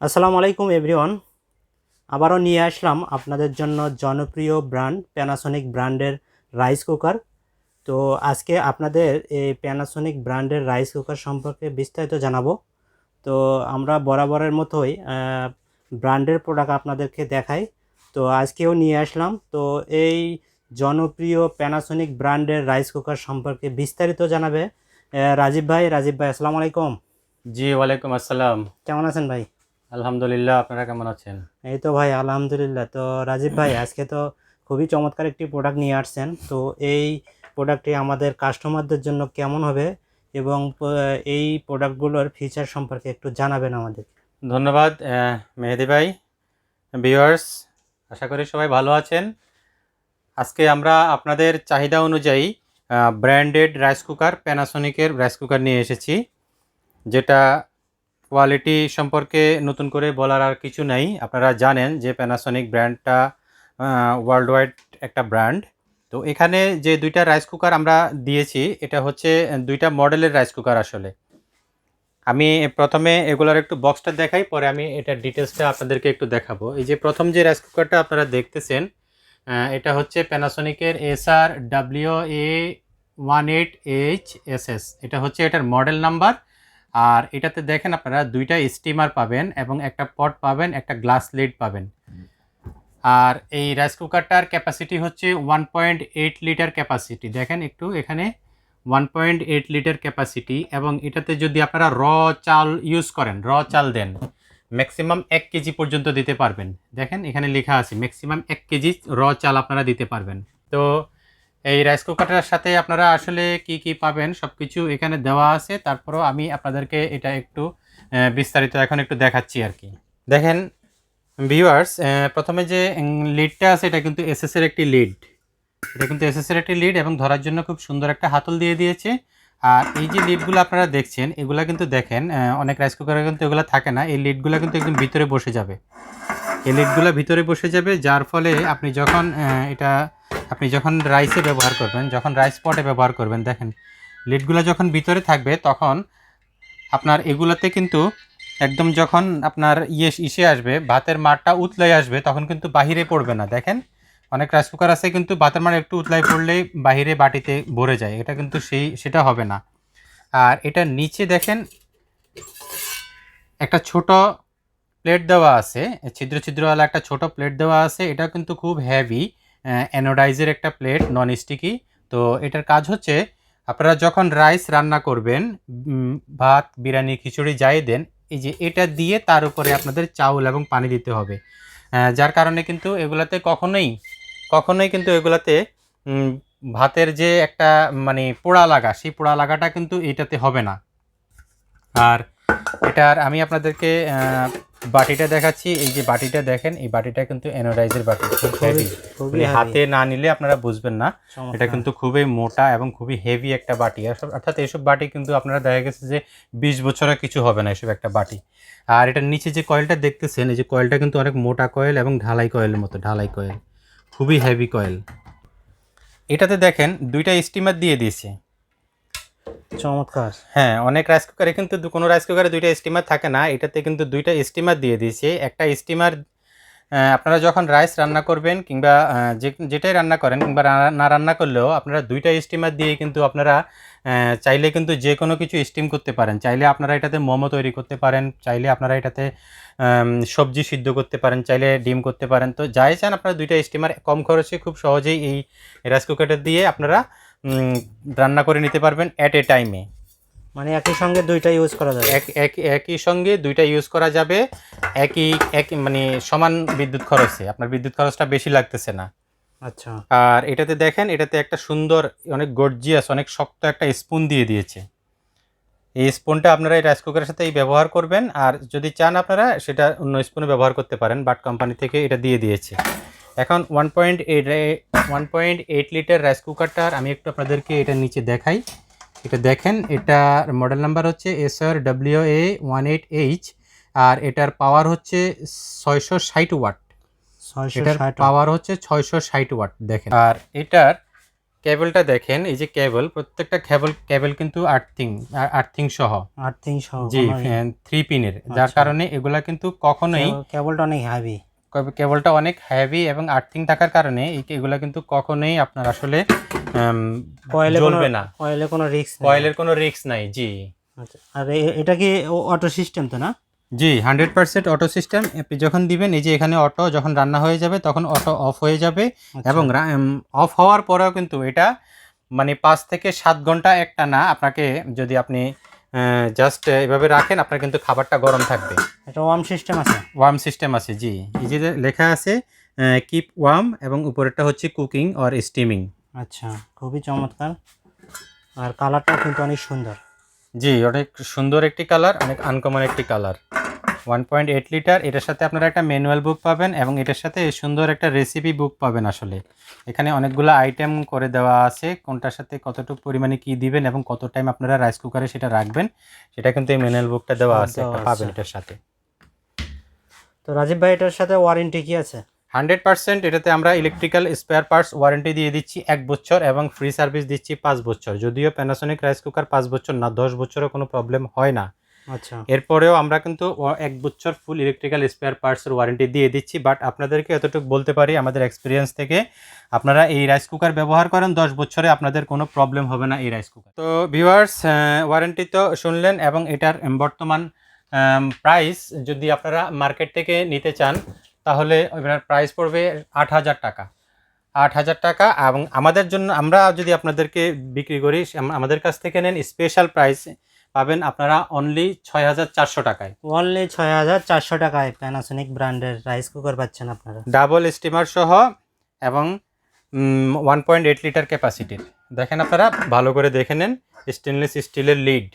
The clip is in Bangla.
আসসালামু আলাইকুম এভরিওয়ান। আবারও নিয়ে আসলাম আপনাদের জন্য জনপ্রিয় ব্র্যান্ড প্যানাসনিক ব্র্যান্ডের রাইস কুকার। তো আজকে আপনাদের এই প্যানাসনিক ব্র্যান্ডের রাইস কুকার সম্পর্কে বিস্তারিত জানাব। তো আমরা বরাবরের মতোই ব্র্যান্ডের প্রোডাক্ট আপনাদেরকে দেখাই। তো আজকেও নিয়ে আসলাম। তো এই জনপ্রিয় প্যানাসনিক ব্র্যান্ডের রাইস কুকার সম্পর্কে বিস্তারিত জানাবে রাজীব ভাই। রাজীব ভাই আসসালামু আলাইকুম। জি ওয়ালাইকুম আসসালাম। কেমন আছেন ভাই? আলহামদুলিল্লাহ আপনারা কেমন আছেন? এই তো ভাই আলহামদুলিল্লাহ। তো রাজীব ভাই আজকে তো খুবই চমৎকার একটি প্রোডাক্ট নিয়ে আসছেন। তো এই প্রোডাক্টটি আমাদের কাস্টমারদের জন্য কেমন হবে এবং এই প্রোডাক্টগুলোর ফিচার সম্পর্কে একটু জানাবেন আমাদের। ধন্যবাদ মেহেদি ভাই। ভিউয়ার্স আশা করি সবাই ভালো আছেন। আজকে আমরা আপনাদের চাহিদা অনুযায়ী ব্র্যান্ডেড রাইস কুকার প্যানাসোনিকের রাইস কুকার নিয়ে এসেছি যেটা কোয়ালিটি সম্পর্কে নতুন করে বলার আর কিছু নাই। আপনারা জানেন যে প্যানাসোনিক ব্র্যান্ডটা ওয়ার্ল্ড ওয়াইড একটা ব্র্যান্ড তো এখানে যে দুইটা রাইস কুকার আমরা দিয়েছি, এটা হচ্ছে দুইটা মডেলের রাইস কুকার আসলে। আমি প্রথমে এগুলোর একটু বক্সটা দেখাই, পরে আমি এটার ডিটেলসটা আপনাদেরকে একটু দেখাবো। এই যে প্রথম যে রাইস কুকারটা আপনারা দেখতেছেন এটা হচ্ছে প্যানাসোনিকের S R W A one eight H S S এটা হচ্ছে এটার মডেল নাম্বার আর এটাতে দেখেন আপনারা দুইটা স্টিমার পাবেন এবং একটা পট পাবেন, একটা গ্লাস লিড পাবেন। আর এই রাইস কুকারটার ক্যাপাসিটি হচ্ছে one point eight litre capacity দেখেন একটু এখানে one point eight litre capacity এবং এটাতে যদি আপনারা র চাল ইউজ করেন র চাল দেন ম্যাক্সিমাম এক কেজি পর্যন্ত দিতে পারবেন। দেখেন এখানে লেখা আছে ম্যাক্সিমাম এক কেজি র চাল আপনারা দিতে পারবেন। তো এই রাইস কুকারটার সাথে আপনারা আসলে কি কি পাবেন সব কিছু এখানে দেওয়া আছে। তারপরেও আমি আপনাদেরকে এটা একটু বিস্তারিত এখন একটু দেখাচ্ছি আর কি। দেখেন ভিউয়ার্স প্রথমে যে লিডটা আছে, এটা কিন্তু এসএস এর একটি লিড এটা কিন্তু এসএস এর একটি লিড এবং ধরার জন্য খুব সুন্দর একটা হাতল দিয়ে দিয়েছে। আর এই যে লিডগুলো আপনারা দেখছেন, এগুলা কিন্তু দেখেন অনেক রাইস কুকারে কিন্তু এগুলো থাকে না। এই লিডগুলো কিন্তু একদম ভিতরে বসে যাবে। এই লিডগুলো ভিতরে বসে যাবে, যার ফলে আপনি যখন এটা আপনি যখন রাইসে ব্যবহার করবেন, যখন রাইস পটে ব্যবহার করবেন, দেখেন লিডগুলো যখন ভিতরে থাকবে, তখন আপনার এগুলোতে কিন্তু একদম যখন আপনার ইয়ে ইসে আসবে, ভাতের মারটা উতলাই আসবে, তখন কিন্তু বাহিরে পড়বে না। দেখেন, অনেক রাইস কুকার আছে কিন্তু ভাতের মার একটু উতলাই পড়লেই বাহিরে বাটিতে ভরে যায়। এটা কিন্তু সেই, সেটা হবে না। আর এটা নিচে দেখেন, একটা ছোট প্লেট দেওয়া আছে, ছিদ্র ছিদ্রওয়ালা একটা ছোট প্লেট দেওয়া আছে, এটা কিন্তু খুব হেভি অ্যানোডাইজের একটা প্লেট নন স্টিকি তো এটার কাজ হচ্ছে, আপনারা যখন রাইস রান্না করবেন ভাত, বিরিয়ানি, খিচুড়ি, যাই দেন, এই যে এটা দিয়ে তার উপরে আপনাদের চাউল এবং পানি দিতে হবে। যার কারণে কিন্তু এগুলাতে কখনোই কখনোই কিন্তু এগুলাতে ভাতের যে একটা মানে পোড়া লাগা, সেই পোড়া লাগাটা কিন্তু এটাতে হবে না। আর এটার আমি আপনাদেরকে বাটিটা দেখাচ্ছি এই যে বাটিটা দেখেন এই বাটিটা কিন্তু এনোডাইজের বাটি খুবই হাতে না নিলে আপনারা বুঝবেন না। এটা কিন্তু খুবই মোটা এবং খুবই হেভি একটা বাটি। অর্থাৎ এইসব বাটি কিন্তু আপনারা দেখা গেছে যে বিশ বছরে কিছু হবে না এসব একটা বাটি। আর এটার নিচে যে কয়েলটা দেখতেছেন এই যে কয়েলটা কিন্তু অনেক মোটা কয়েল এবং ঢালাই কয়েলের মতো ঢালাই কয়েল খুবই হেভি কয়েল এটাতে দেখেন দুইটা স্টিমার দিয়ে দিয়েছে। চমৎকার। হ্যাঁ অনেক রাইস কুকারে কিন্তু কোনো রাইস কুকারে দুইটা স্টিমার থাকে না, এটাতে কিন্তু দুইটা স্টিমার দিয়ে দিয়েছে। একটা স্টিমার আপনারা যখন রাইস রান্না করবেন কিংবা যে, যেটাই রান্না করেন কিংবা না রান্না করলেও আপনারা দুইটা স্টিমার দিয়ে কিন্তু আপনারা চাইলে কিন্তু যে কোনো কিছু স্টিম করতে পারেন। চাইলে আপনারা এটাতে মোমো তৈরি করতে পারেন, চাইলে আপনারা এটাতে সবজি সিদ্ধ করতে পারেন, চাইলে ডিম করতে পারেন। তো যাই চান আপনারা দুইটা স্টিমার কম খরচে খুব সহজেই এই রাইস কুকারটা দিয়ে আপনারা রান্না করে নিতে পারবেন অ্যাট এ। টাইমে মানে একই সঙ্গে দুইটা ইউজ করা যাবে। এক এক একই সঙ্গে দুইটা ইউজ করা যাবে একই এক মানে সমান বিদ্যুৎ খরচে। আপনার বিদ্যুৎ খরচটা বেশি লাগতেছে না। আচ্ছা। আর এটাতে দেখেন এটাতে একটা সুন্দর অনেক গর্জিয়াস অনেক শক্ত একটা স্পুন দিয়ে দিয়েছে। এই স্পুনটা আপনারা এই রাইস কুকারের সাথেই ব্যবহার করবেন আর যদি চান আপনারা সেটা অন্য স্পুনে ব্যবহার করতে পারেন বাট কোম্পানি থেকে এটা দিয়ে দিয়েছে। এখন one point eight one point eight litre rice কুকারটার আমি একটু আপনাদেরকে এটা নিচে দেখাই। এটা দেখেন এটার মডেল নাম্বার হচ্ছে S R W A one eight H আর এটার পাওয়ার হচ্ছে ছয়শো ষাট ওয়াট এটার পাওয়ার হচ্ছে ছয়শো ষাট ওয়াট দেখেন। আর এটার কেবলটা দেখেন এই যে কেবল প্রত্যেকটা কেবল কেবল কিন্তু আর্থিং আর্থিং সহ। আর্থিং সহ জি থ্রি পিনের যার আচ্ছা। কারণে এগুলা কিন্তু কখনোই কেবলটা অনেক হ্যাভি কবে- কেবলটা অনেক হেভি এবং আর্থিং থাকার কারণে এগুলা কিন্তু কখনোই আপনার আসলে জ্বলবে না। কয়েলে কোনো রিস্ক কয়েলের কোনো রিস্ক নাই জি। আর এটা কি অটো সিস্টেম তো না? জি হান্ড্রেড পার্সেন্ট অটো সিস্টেম আপনি যখন দিবেন এই যে এখানে অটো যখন রান্না হয়ে যাবে তখন অটো অফ হয়ে যাবে আচ্ছা। এবং অফ হওয়ার পরেও কিন্তু এটা মানে পাঁচ থেকে সাত ঘণ্টা একটা না আপনাকে যদি আপনি জাস্ট এভাবে রাখেন আপনার কিন্তু খাবারটা গরম থাকবে। এটা ওয়ার্ম সিস্টেম আছে। ওয়ার্ম সিস্টেম আছে জি। এই যে লেখা আছে কিপ ওয়ার্ম এবং উপরেরটা হচ্ছে কুকিং অর স্টিমিং আচ্ছা খুবই চমৎকার। আর কালারটা কিন্তু অনেক সুন্দর। জি অনেক সুন্দর একটি কালার অনেক আনকমন একটি colour one point eight litre এটার সাথে আপনারা একটা ম্যানুয়াল বুক পাবেন এবং এটার সাথে সুন্দর একটা রেসিপি বুক পাবেন আসলে। এখানে অনেকগুলো আইটেম করে দেওয়া আছে কোনটার সাথে কতটুকু পরিমাণে কি দিবেন এবং কত টাইম আপনারা রাইস কুকারে সেটা রাখবেন সেটা কিন্তু এই ম্যানুয়াল বুকটা দেওয়া আছে দেওয়া একটা পাবেন এটার সাথে। তো রাজীব ভাই এটার সাথে ওয়ারেন্টি কি আছে? হান্ড্রেড পার্সেন্ট এটাতে আমরা ইলেকট্রিক্যাল স্পেয়ার পার্টস ওয়ারেন্টি দিয়ে দিচ্ছি এক বছর এবং ফ্রি সার্ভিস দিচ্ছি পাঁচ বছর। যদিও প্যানাসোনিক রাইস কুকার পাঁচ বছর না দশ বছরও কোনো প্রবলেম হয় না। আচ্ছা। এরপরেও আমরা কিন্তু এক বছর ফুল ইলেকট্রিক্যাল স্পেয়ার পার্টসের ওয়ারেন্টি দিয়ে দিচ্ছি বাট আপনাদেরকে এতটুকু বলতে পারি, আমাদের এক্সপিরিয়েন্স থেকে আপনারা এই রাইস কুকার ব্যবহার করেন, দশ বছরে আপনাদের কোনো প্রবলেম হবে না এই রাইস কুকার তো ভিউয়ার্স ওয়ারেন্টি তো শুনলেন এবং এটার বর্তমান প্রাইস যদি আপনারা মার্কেট থেকে নিতে চান, তাহলে এটার প্রাইস পড়বে আট হাজার টাকা। আট হাজার টাকা এবং আমাদের জন্য, আমরা যদি আপনাদেরকে বিক্রি করি আমাদের কাছ থেকে নেন স্পেশাল প্রাইস পাবেন আপনারা অনলি ছয় হাজার চারশো টাকায়। অনলি ছয় হাজার চারশো টাকায় প্যানাসোনিক ব্র্যান্ডের রাইস কুকার পাচ্ছেন আপনারা। ডাবল স্টিমার সহ এবং ওয়ান পয়েন্ট এইট লিটার ক্যাপাসিটির দেখেন আপনারা ভালো করে দেখে নেন স্টেনলেস স্টিলের লিড